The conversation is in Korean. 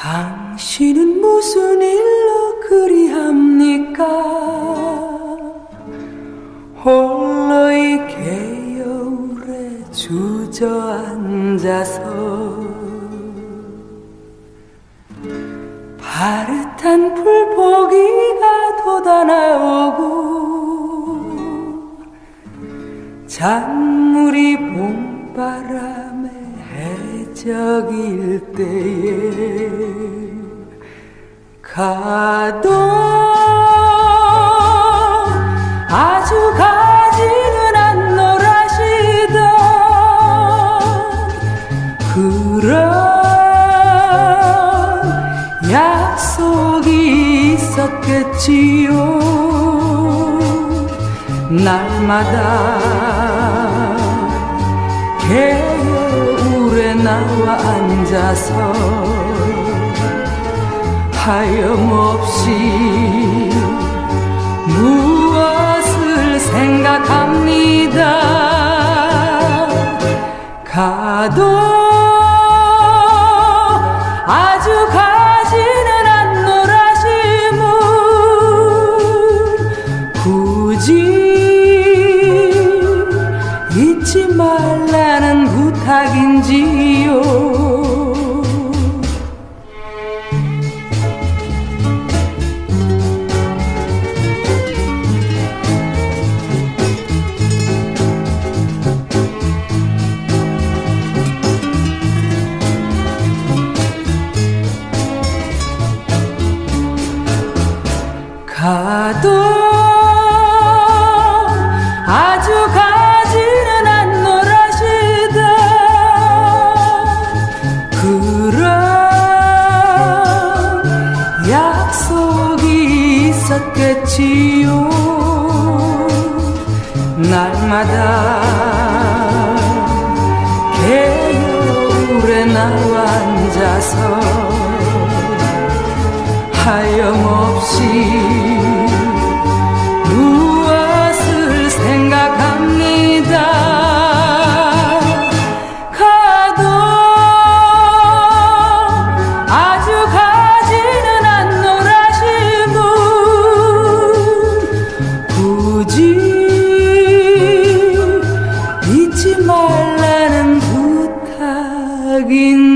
당신은 무슨 일로 그리합니까? 홀로 이 개여울에 주저앉아서 파릇한 풀포기가 돋아나오고 잔물이 봄바람 에 해적일 때에 가도 아주 가지는 않노라시던 그런 약속이 있었겠지요. 날마다 개울에 나와 앉아서 하염없이 무엇을 생각합니다. 가도 아주 가 말라는 부탁인지요? 가도 있었겠지요. 날마다 개울에 나와 앉아서 하염없이 오직 잊지 말라는 부탁인